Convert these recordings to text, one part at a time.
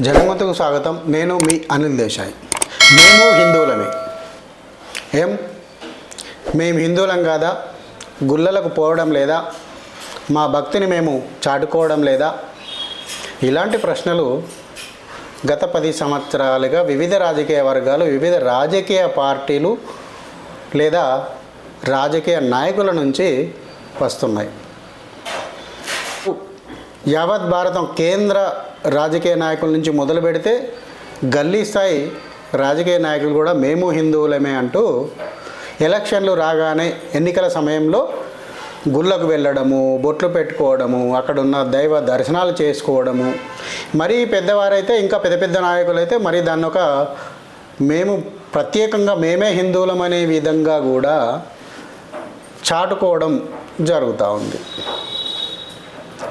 జగన్మతకు స్వాగతం. నేను మీ అనిల్ దేశాయ్. మేము హిందువులమే. ఏం? మేము హిందువులం కాదా? గుళ్ళలకు పోవడం లేదా? మా భక్తిని మేము చాటుకోవడం లేదా? ఇలాంటి ప్రశ్నలు గత పది సంవత్సరాలుగా వివిధ రాజకీయ వర్గాలు వివిధ రాజకీయ పార్టీలు లేదా రాజకీయ నాయకుల నుంచి వస్తున్నాయి. యావత్ భారతం కేంద్ర రాజకీయ నాయకుల నుంచి మొదలు పెడితే గల్లీ స్థాయి రాజకీయ నాయకులు కూడా మేము హిందువులమే అంటూ ఎలక్షన్లు రాగానే ఎన్నికల సమయంలో గుళ్ళకు వెళ్ళడము బొట్లు పెట్టుకోవడము అక్కడ ఉన్న దైవ దర్శనాలు చేసుకోవడము. మరీ పెద్దవారైతే ఇంకా పెద్ద పెద్ద నాయకులు అయితే మరి దాన్ని ఒక మేము ప్రత్యేకంగా మేమే హిందువులం అనే విధంగా కూడా చాటుకోవడం జరుగుతూ ఉంది.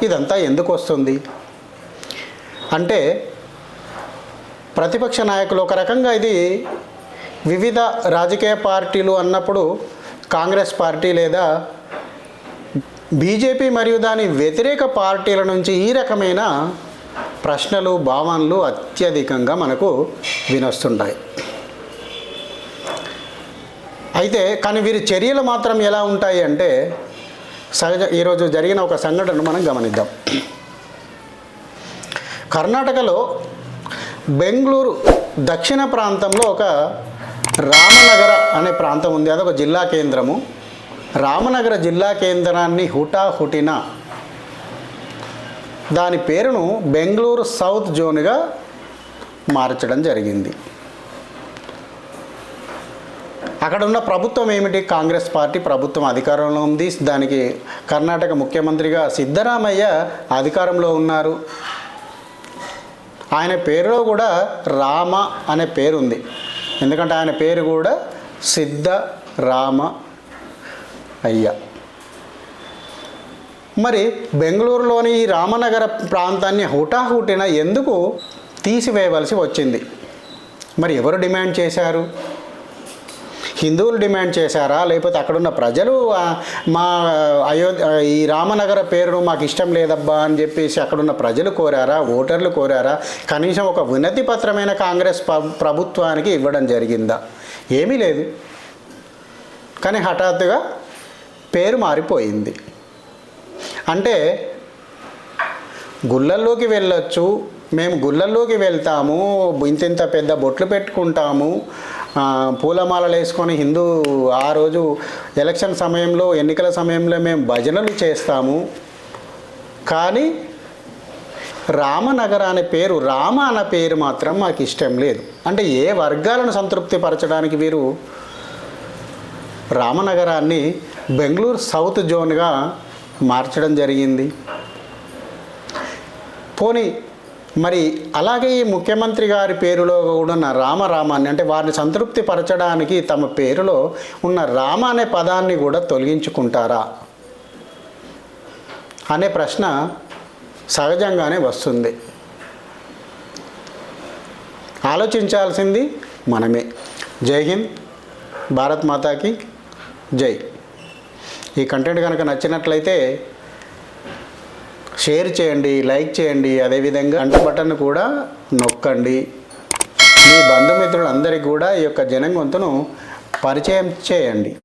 ఇదంతా ఎందుకు వస్తుంది? అంటే ప్రతిపక్ష నాయకులు ఒక రకంగా ఇది వివిధ రాజకీయ పార్టీలు అన్నప్పుడు కాంగ్రెస్ పార్టీ లేదా బీజేపీ మరియు దాని వ్యతిరేక పార్టీల నుంచి ఈ రకమైన ప్రశ్నలు భావనలు అత్యధికంగా మనకు వినొస్తుంటాయి. అయితే కానీ వీరి చర్యలు మాత్రం ఎలా ఉంటాయి అంటే సహజ ఈరోజు జరిగిన ఒక సంఘటనను మనం గమనిద్దాం. కర్ణాటకలో బెంగళూరు దక్షిణ ప్రాంతంలో ఒక రామనగర అనే ప్రాంతం ఉంది. అదొక జిల్లా కేంద్రము. రామనగర జిల్లా కేంద్రాన్ని హుటాహుటిన దాని పేరును బెంగళూరు సౌత్ జోన్గా మార్చడం జరిగింది. అక్కడ ఉన్న ప్రభుత్వం ఏమిటి? కాంగ్రెస్ పార్టీ ప్రభుత్వం అధికారంలో ఉంది. దానికి కర్ణాటక ముఖ్యమంత్రిగా సిద్ధరామయ్య అధికారంలో ఉన్నారు. ఆయన పేరులో కూడా రామ అనే పేరు ఉంది ఎందుకంటే ఆయన పేరు కూడా సిద్ధ రామ అయ్య. మరి బెంగళూరులోని ఈ రామనగర ప్రాంతాన్ని హుటాహుటిన ఎందుకు తీసివేయవలసి వచ్చింది? మరి ఎవరు డిమాండ్ చేశారు? హిందువులు డిమాండ్ చేశారా? లేకపోతే అక్కడున్న ప్రజలు మా అయోధ్య ఈ రామనగర పేరును మాకు ఇష్టం లేదబ్బా అని చెప్పేసి అక్కడున్న ప్రజలు కోరారా? ఓటర్లు కోరారా? కనీసం ఒక వినతి పత్రమైన కాంగ్రెస్ ప్రభుత్వానికి ఇవ్వడం జరిగిందా? ఏమీ లేదు. కానీ హఠాత్తుగా పేరు మారిపోయింది. అంటే గుళ్ళల్లోకి వెళ్ళొచ్చు మేము గుళ్ళల్లోకి వెళ్తాము ఇంతింత పెద్ద బొట్లు పెట్టుకుంటాము. పూలమాలలు వేసుకొని హిందూ ఆ రోజు ఎలక్షన్ సమయంలో ఎన్నికల సమయంలో మేము భజనలు చేస్తాము. కానీ రామనగర అనే పేరు రామ అనే పేరు మాత్రం మాకు ఇష్టం లేదు. అంటే ఏ వర్గాలను సంతృప్తి పరచడానికి వీరు రామనగరాన్ని బెంగళూరు సౌత్ జోన్గా మార్చడం జరిగింది. పోనీ మరి అలాగే ఈ ముఖ్యమంత్రి గారి పేరులో కూడా ఉన్న రామరామాన్ని అంటే వారిని సంతృప్తి పరచడానికి తమ పేరులో ఉన్న రామ అనే పదాన్ని కూడా తొలగించుకుంటారా? అనే ప్రశ్న సహజంగానే వస్తుంది. ఆలోచించాల్సింది మనమే. జై హింద్ భారత్ మాతాకి జై. ఈ కంటెంట్ కనుక నచ్చినట్లయితే షేర్ చేయండి లైక్ చేయండి అదేవిధంగా గంట బటన్ కూడా నొక్కండి. మీ బంధుమిత్రులందరికీ కూడా ఈ యొక్క జనంగొంతును పరిచయం చేయండి.